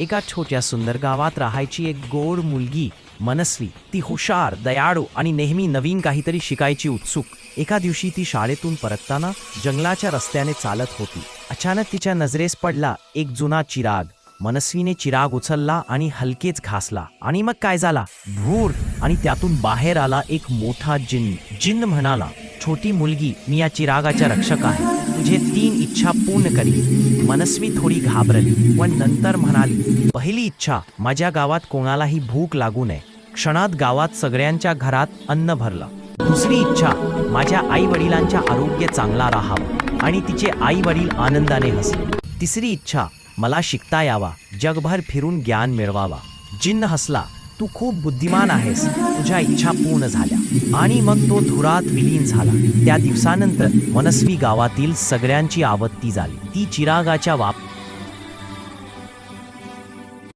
एका छोट्या सुंदर गावात राहायची एक गोड मुलगी मनस्वी ती हुशार दयाळू आणि नेहमी नवीन काहीतरी शिकायची उत्सुक. एका दिवशी ती शाळेतून परतताना जंगलाच्या रस्त्याने चालत होती. अचानक तिच्या नजरेस पडला एक जुना चिराग. मनस्वीने चिराग उचलला आणि हलकेच घासला. आणि मग काय झाला? भूर आणि त्यातून बाहेर आला एक मोठा जिन्न. जिन्न म्हणाला छोटी मुलगी मी या चिरागाच्या रक्षक आहे. तुझे तीन इच्छा पूर्ण करी. मनस्वी थोडी घाबरली. पण नंतर म्हणाली पहिली इच्छा माझ्या गावात कोणालाही भूक लागू नये. क्षणात गावात सगळ्यांच्या घरात अन्न भरलं. दुसरी इच्छा माझ्या आई वडिलांच्या आरोग्य चांगला राहावं आणि तिचे आई वडील आनंदाने हसले. तिसरी इच्छा मला शिकता यावा. जगभर फिरून ज्ञान मिळवावा. जिन्न हसला तू खूप बुद्धिमान आहेस. तुझ्या इच्छा पूर्ण झाल्या. आणि मग तो धुरात विलीन झाला. त्या दिवसानंतर मनस्वी गावातील सगळ्यांची आवत्ती झाली. ती चिरागाच्या वाप